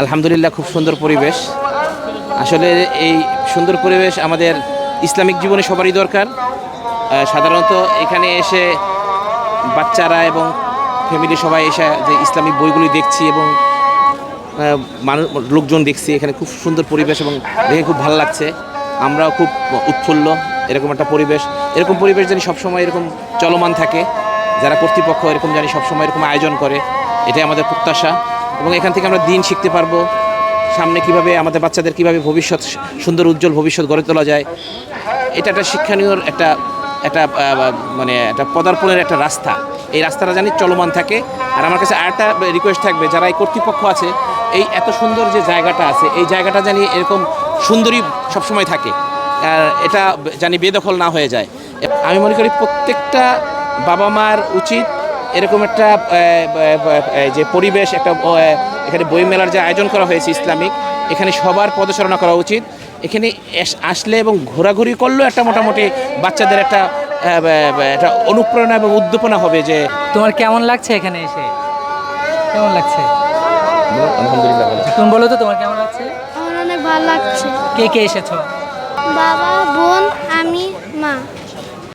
আলহামদুলিল্লাহ খুব সুন্দর পরিবেশ। আসলে এই সুন্দর পরিবেশ আমাদের ইসলামিক জীবনে সবারই দরকার। সাধারণত এখানে এসে বাচ্চারা এবং ফ্যামিলি সবাই এসে যে ইসলামিক বইগুলি দেখছি এবং মানুষ লোকজন দেখছি, এখানে খুব সুন্দর পরিবেশ এবং দেখে খুব ভালো লাগছে। আমরাও খুব উৎফুল্ল, এরকম একটা পরিবেশ। এরকম পরিবেশ জানি সবসময় এরকম চলমান থাকে। যারা কর্তৃপক্ষ এরকম জানি সবসময় এরকম আয়োজন করে। এটাই আমাদের প্রত্যাশা। এবং এখান থেকে আমরা দিন শিখতে পারব। সামনে কীভাবে আমাদের বাচ্চাদের কীভাবে ভবিষ্যৎ সুন্দর উজ্জ্বল ভবিষ্যৎ গড়ে তোলা যায়, এটা একটা শিক্ষণীয় একটা একটা মানে একটা পদার্পণের একটা রাস্তা। এই রাস্তাটা জানি চলমান থাকে। আর আমার কাছে আরেকটা রিকোয়েস্ট থাকবে, যারা এই কর্তৃপক্ষ আছে, এই এত সুন্দর যে জায়গাটা আছে, এই জায়গাটা জানি এরকম সুন্দরী সবসময় থাকে। আর এটা জানি বেদখল না হয়ে যায়। আমি মনে করি প্রত্যেকটা বাবা মার উচিত এরকম একটা যে পরিবেশ একটা এখানে বইমেলার যে আয়োজন করা হয়েছে ইসলামিক এখানে সবার পদচারণা করা উচিত। এখানে আসলে এবং ঘোরাঘুরি করলেও একটা মোটামুটি বাচ্চাদের একটা একটা অনুপ্রেরণা এবং উদ্দীপনা হবে যে তোমার কেমন লাগছে এখানে এসে? কেমন লাগছে? তুমি বলো তো তোমার কেমন লাগছে? আমার অনেক ভালো লাগছে। কে কে এসেছ? বাবা বোন